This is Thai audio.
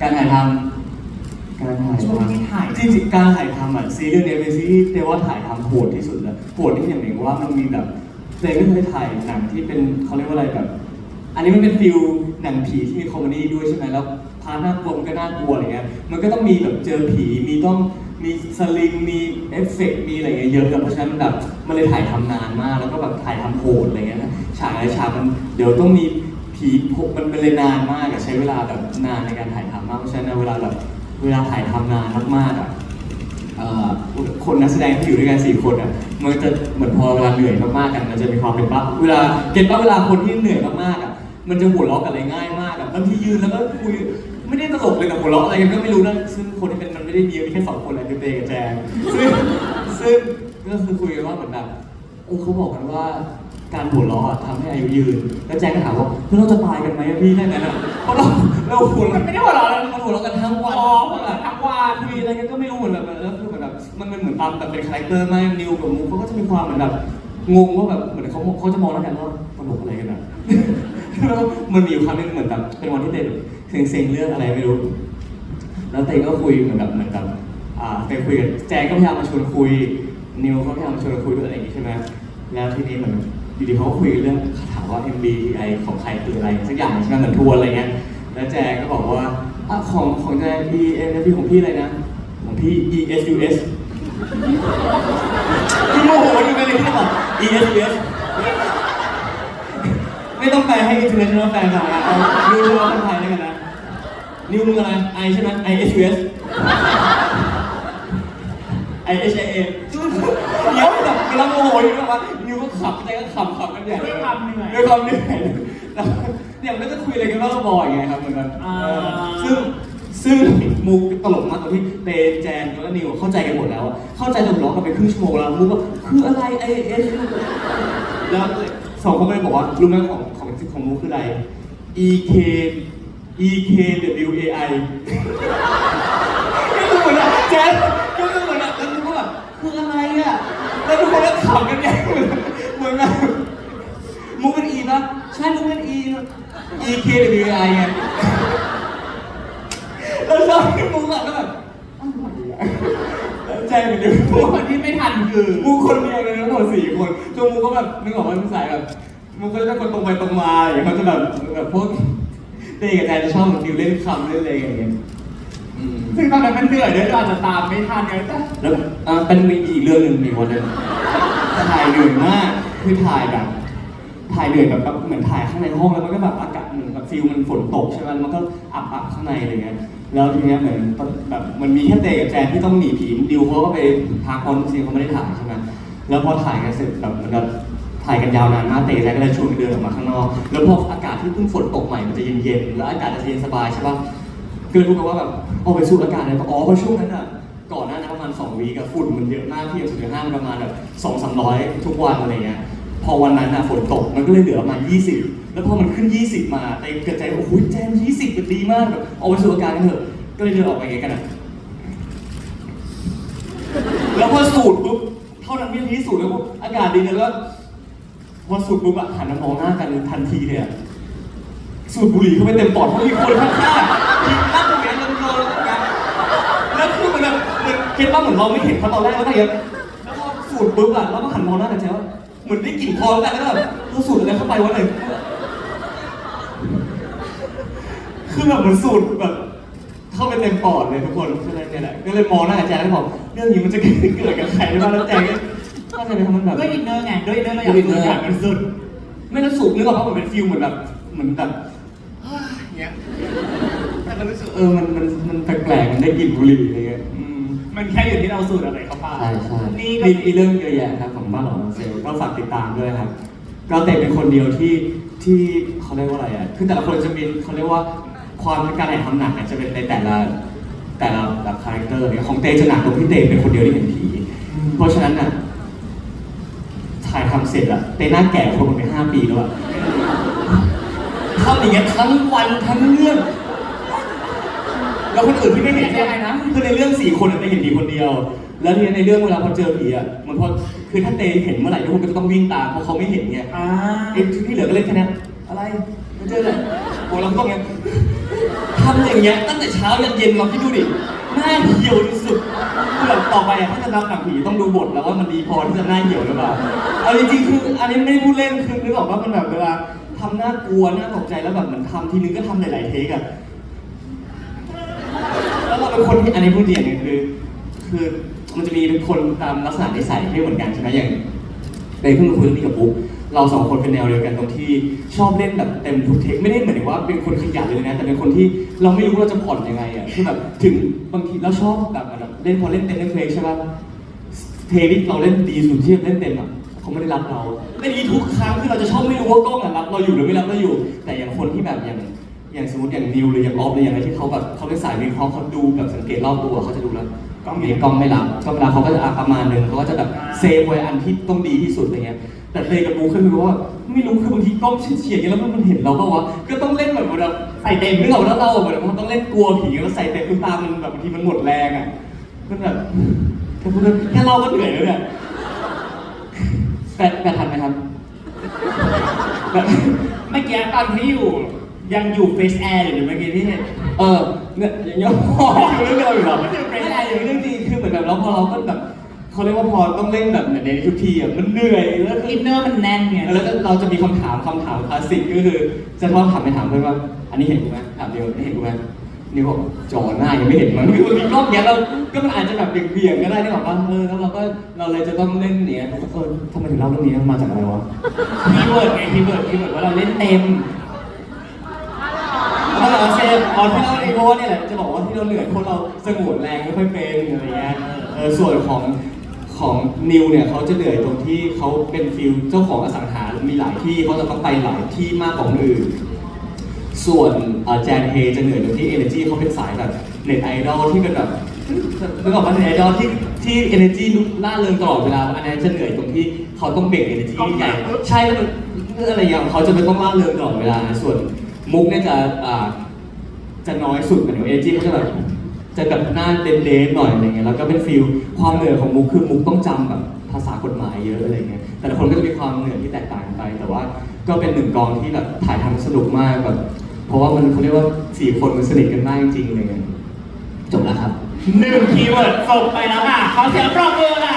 การถ่ายทำการถ่ายช่วงทำที่ถ่ายจริงๆการถ่ายทำอะซีรีส์เนี้ยเป็นซีรีส์เรียกว่าถ่ายทำโหดที่สุดเลยโหดที่อย่างหนึ่งว่ามันมีแบบเจไม่เคยถ่ายหนังที่เป็นเขาเรียกว่าอะไรแบบ อันนี้มันเป็นฟิลหนังผีที่มีคอมเมดี้ด้วยใช่ไหมแล้วพาร์ทน่ากลัวมันก็น่ากลัวอะไรเงี้ยมันก็ต้องมีแบบเจอผีมีต้องมีสลิงมีเอฟเฟกต์มีอะไรเงี้ยเยอะอะเพราะฉะนั้นมันแบบมันเลยถ่ายทำนานมาก แล้วก็แบบถ่ายทำโหดอะไรเงี้ยนะฉากอะไรฉากมันเดี๋ยวต้องมี ผีผล่มันเป็นเลยนานมากอะใช้เวลาแบบนานในการถ่ายทำมากเพราะฉะนั้นเวลาแบบเวลาถ่ายทำนานมากๆอะเอ่อคนนักแสดงที่อยู่ด้วยกันสี่คนอะมันจะเหมือนพอเวลาเหนื่อยมากๆกันมันจะมีความเป็นปั๊บเวลาเก็ตปั๊บเวลาคนที่เหนื่อยมากๆอะมันจะหัวเราะกันอะไรง่ายมากอะบางทียืนแล้วก็คุยไม่ได้ตลกเลยแต่หัวเราะอะไรกันก็ไม่รู้นะซึ่งคนที่เป็นมันไม่ได้มีมีแค่สองคนแหละคือเตกับแจงซึ่งซึ่งก็คือคุยกันว่าเหมือนแบบเออเขาบอกกันว่า การหัวเราะอะทำให้อายุยืน แล้วแจงก็ถามว่าเฮ้ยเราจะตายกันไหมอะพี่แค่นั้นอะเพราะเราเราหัวเราะมันไม่ได้หัวเราะแล้วมันหัวเราะกันทั้งวันอ๋อหัวเราะทั้งวันคุยอะไรกันก็ไม่รู้เหมือนแบบแล้วคือเหมือนแบบมันเป็นเหมือนตามแบบเป็นคาแรคเตอร์ไม่นิวกับมูเขาก็จะมีความเหมือนแบบงงว่าแบบเหมือนเขาเขาจะมองแล้วกันว่าตลกอะไรกันอะแล้วมันมีอยู่ครั้งหนึงเหมือนแบบเป็นวันที่เต้แบบเซ็งๆเรื่องอะไรไม่รู้ แล้วเต้ก็คุยเหมือนแบบเหมือนกับอ่าเต้คุยกับแจงก็พยายามมาชวนคุย นิวก็พยายามมาชวนคุยด้วยอะไรอย่างงี้ใช่ไหมแล้วทีนี้เหมือน อยู่ดีเขาคุยเรื่องถามว่า MBTI ของใครคืออะไรสักอย่างใช่ไหมเหมือนทัวร์อะไรเงี้ยแล้วแจงก็บอกว่าอะของของแจง E N F P ของพี่อะไรนะ ของพี่ E S U S พี่โมโหอยู่กันเลยที่บอก E S U S ไม่ต้องแปลให้ international fan ฟังนะเอาดูดูว่าคนไทยได้กันนะ นิวมึงอะไร I ใช่ไหม I S U S I H I A เดี๋ยว แบบกำลังโมโหอยู่แบบว่านิวก็ขับใจก็ขับขับกันใหญ่ด้วยความเหนื่อยด้วยความเหนื่อยแล้วเนี่ยมันก็จะคุยอะไรกันบ้างก็บ่อยไงครับเหมือนกันอ่าเออซึ่งซึ่งมูตลกมากตรงที่เตแจนแล้วก็นิวเข้าใจกันหมดแล้วเข้าใจจนร้องกันไปครึ่งชั่วโมงแล้วมูก็คืออะไร I S แล้วสองคนก็เลยบอกว่ารู้ไหมของของของมูคืออะไร E K E K W A I ก็คือเหมือนอะแจ๊สก็คือเหมือนอะแล้วทุกคนแบบคืออะไรอะ แล้วทุกคนก็ขำกันใหญ่เหมือนแบบมุกเป็น E ป่ะใช่มุกเป็น E E K W A I ไงแล้วชอบที่มุกอะก็แบบอะไรอะแล้วใจเหมือนเดิมผู้คนที่ไม่ทันคือมูคนเดียวเลยทั้งหมดสี่คนจนมูก็แบบนึกออกว่าเป็นสายแบบมูก็จะเป็นคนตรงไปตรงมาอย่างเขาจะแบบแบบพวกเต้กับแจนจะชอบเหมือนฟิวเล่นคำเล่นอะไรอย่างเงี้ย ซึ่งตอนนั้นมันเหนื่อยด้วยเราอาจจะตามไม่ทันไงแต่แล้วอ่าเป็นมีอีกเรื่องหนึ่งมีวันหนึงถ่ายเหนื่อยมากคือถ่ายแบบ ถ่ายเหนื่อยแบบแบบเหมือนถ่ายข้างในห้องแล้วมันก็แบบอากาศเหมือนแบบฟิลมันฝนตกใช่ไหมมันก็อับอับๆข้างในอะไรเงี้ยแล้วทีเนี้ยเหมือนแบบมันมีแค่เตกับแจนที่ต้องหนีผีดิวเขาก็ไปพักเพราะจริงๆเขาไม่ได้ถ่ายใช่ไหมแล้วพอถ่ายกันเสร็จแบบเหมือนแบบถ่ายกันยาวนานมากเตกับแจนก็เลยชวนกันเดินออกมาข้างนอก แล้วพออากาศที่เพิ่งฝนตกใหม่มันจะเย็นๆแล้วอากาศจะเย็นสบายใช่ปะ ก็เลยพูดกันว่าแบบออกไปสูดอากาศเลยก็อ๋อเพราะช่วงนั้นอะก่อนหน้านั้นประมาณ2วีกับฝุ่นมันเยอะมากที่อย่างสุดห้างประมาณแบบสองสามร้อยทุกวันอะไรเงี้ยพอวันนั้นอะฝนตกมันก็เลยเหลือประมาณ20 แล้วพอมันขึ้น 20 มาแต่เกิดใจว่าโอ้โหแจม20มันดีมากแบบออกไปสูดอากาศกันเถอะก็เลยเดินออกไปอย่างเงี้ยกันอะแล้วพอสูดปุ๊บเท่านั้นวินาทีที่สูดแล้วอากาศดีแล้วก็พอสูดปุ๊บอะหันมามองหน้ากันทันทีเลยสูบบุหรี่เข้าไปเต็มปอดเพราะมีคนข้างๆยืนนั่ง อยู่อย่างนั้นแล้วเรากัน แล้วคือมันแบบเหมือนคิดว่าเหมือนเราไม่เห็นเขาตอนแรกแล้วก็อย่างเงี้ยแล้วพอสูดปุ๊บอะเราก็หันมองหน้ากันใช่ว่าเหมือนได้กลิ่นพร้อมกันแล้วก็แบบเราสูดอะไรเข้าไปวะเลยคือแบบเหมือนสูดแบบเข้าไปเต็มปอดเลยทุกคนก็เลยเนี่ยแหละก็เลยมองหน้าอาจารย์แล้วบอกเรื่องนี้มันจะเกิดกับใครได้บ้างแล้วแจงก็ก็จะไปทำมันแบบด้วยอินเนอร์ไงด้วยอินเนอร์เราอยากดูอยากมันสุด ไม่รู้สูบนึกออกปะเหมือนเป็นฟิลเหมือนแบบเหมือนแบบเงี้ยแต่ก็รู้สึก เออมันมันมันแปลกๆมันได้กลิ่นบุหรี่อะไรเงี้ยอืมมันแค่อยู่ที่เราสูดอะไรเข้าไปใช่ใช่นี่ก็มีมีเรื่องเยอะแยะครับของบ้านหลองเซลก็ฝากติดตามด้วยครับ ก็เตเป็นคนเดียวที่ที่เขาเรียกว่าอะไรอะคือแต่ละคนจะมีเขาเรียกว่าความการถ่ายทำหนังเนี่ยจะเป็นในแต่ละแต่ละแบบคาแรคเตอร์เนี่ยของเตจะหนักตรงที่เตเป็นคนเดียวที่เห็นผีเพราะฉะนั้นน่ะถ่ายทำเสร็จอะเตหน้าแก่คนมันไปห้าปีแล้วอะทำอย่างเงี้ยทั้งวันทั้งเรื่อง แล้วคนอื่นที่ไม่เห็นยังไงนะคือในเรื่องสี่คนอะเตเห็นผีคนเดียว แล้วทีนี้ในเรื่องเวลาพอเจอผีอะเหมันพอคือถ้าเตเห็นเมื่อไหร่ทุกคนก็จะต้องวิ่งตามเพราะเขาไม่เห็นไงอ่าไอ้ที่เหลือก็เล่นแค่นั้นอะไรไม่เจอเลยโอ้เราก็ต้องเงี้ยททำอย่างเงี้ยตั้งแต่เช้ายันเย็นเราคิดดูดิหน้าเหี่ยวที่สุดคือแบบต่อไปอะถ้าจะนับหนังผีต้องดูบทแล้วว่ามันดีพอที่จะหน้าเหี่ยวหรือเปล่าเอาจริงๆคืออันนี้ไม่ได้พูดเล่นคือนึกออกว่ามันแบบเวลาทำหน้ากลัวหน้าตกใจแล้วแบบเหมันทำทีนึงก็ทำหลายๆเทคอะแล้ว เป็นคนที่อันนี้พูดจริงอย่างหนึงคือ คือมันจะมีเป็นคนตามลักษณะนิสัยไม่เหมือนกันใช่ไหมอย่างเดย์เพิ่งมาคุยเรื่องนี้กับปุ๊กเราสองคนเป็นแนวเดียวกันตรงที่ชอบเล่นแบบเต็มทุกเทคไม่ได้เหมือนว่าเป็นคนขยันเลยนะแต่เป็นคนที่เราไม่รู้ว่าเราจะผ่อนยังไงอะคือแบบถึงบางทีเราชอบแบบแบบเล่นพอเล่นเต็มเล่นเพลงใช่ป่ะเทคที่เราเล่นดีสุดที่เล่นเต็มอะเขาไม่ได้รับเราเล่นอย่างนี้ทุกครั้งคือเราจะชอบไม่รู้ว่ากล้องอะรับเราอยู่หรือไม่รับเราอยู่ แต่อย่างคนที่แบบอย่าง อย่างสมมติอย่างนิวหรืออย่างออฟหรืออย่างอะไรที่เขาแบบเขาเป็นสายวิเคราะห์เขาดูแบบสังเกตรอบตัวเขาจะดูแล้วกล้องนี้กล้องไม่รับกล้องเวลาเขาก็จะอะประมาณหนึ่งเขาก็จะแบบเซฟไว้อันที่ต้องดีที่สุดอะไรเงี้ยแต่เตยกับบูคือรู้ว่าไม่รู้คือบางทีกล้องเฉียดๆอย่างเงี้ยแล้วมันเห็นเราเปล่าวะก็ต้องเล่นแบบแบบใส่เต็มนึกออกแล้วเราแบบมันต้องเล่นกลัวผีแล้วใส่เต็มคือตามันแบบบางทีมันหมดแรงอะมันแบบแค่พูดเรื่องแค่เราก็เหนื่อยแล้วเนี่ยแปดแปดทันไหมครับแบบเมื่อกี้ตอนที่อยู่ ยังอยู่เฟสแอร์อยู่เมื่อกี้ที่เห็นเออเนี่ยยังยังพออยู่เรื่องเดียวอยู่เหรอไม่ใช่อย่างเรื่องจริงคือเหมือนแบบเราพอเราก็แบบเขาเรียกว่าพอต้องเล่นแบบในทุกทีอะมันเหนื่อยแล้วคืออินเนอร์มันแน่นไงแล้วก็เราจะมีคำถามคำถามคลาสสิกก็คือจะชอบถามไปถามเพื่อนว่า อันนี้เห็นกูไหมถามเดียวนี่เห็นกูไหมนี่บอกจอหน้ายังไม่เห็นมันคือมันมีกล้องเนี้ยเราก็มันอาจจะแบบเบี่ยงๆก็ได้ที่บอกว่าเออแล้วเราก็เราเลยจะต้องเล่นเนี้ยเออทำไมถึงเล่าเรื่องนี้มันมาจากอะไรวะคีย์เวิร์ดไงคีย์เวิร์ดคีย์เวิร์ดว่าเราเล่นเต็ม เพราเราเซฟตอนที่เราเองเพราะว่าเนี่ยแหละจะบอกว่าที่เราเหนื่อยเพราะเราสงวนแรงไม่ค่อยเป็นอะไรเงี้ยเออส่วนของของนิวเนี่ยเขาจะเหนื่อยตรงที่เขาเป็นฟิลเจ้าของอสังหามีหลายที่เขาจะต้องไปหลายที่มากกว่าคนอื่น ส่วนแจนเฮจะเหนื่อยตรงที่ energy เขาเป็นสายแบบเน็ตไอดอลที่เป็นแบบนึกออกว่าเน็ตไอดอลที่ที่ energy ล่าเริงตลอดเวลาอันนั้นจะเหนื่อยตรงที่เขาต้องเบ่ง energy ใหญ่ใช่แล้วมันอะไรอย่างเขาจะไม่ต้องล่าเริงตลอดเวลาส่วน มุกเนี่ยจะอ่าจะน้อยสุดเหมือนเอเจเขาจะแบบจะแบบหน้าเด่นๆหน่อยอะไรเงี้ยแล้วก็เป็นฟิลความเหนื่อยของมุกคือมุกต้องจำแบบภาษากฎหมายเยอะอะไรเงี้ยแต่ละคนก็จะมีความเหนื่อยที่แตกต่างกันไป แต่ว่าก็เป็นหนึ่งกองที่แบบถ่ายทำสนุกมากแบบเพราะว่ามันเขาเรียกว่าสี่คนมันสนิทกันมากจริงๆอะไรเงี้ยจบแล้วครับ หนึ่งคีย์เวิร์ดส่งไปแล้วค่ะ ขอเสียงปรบมือค่ะ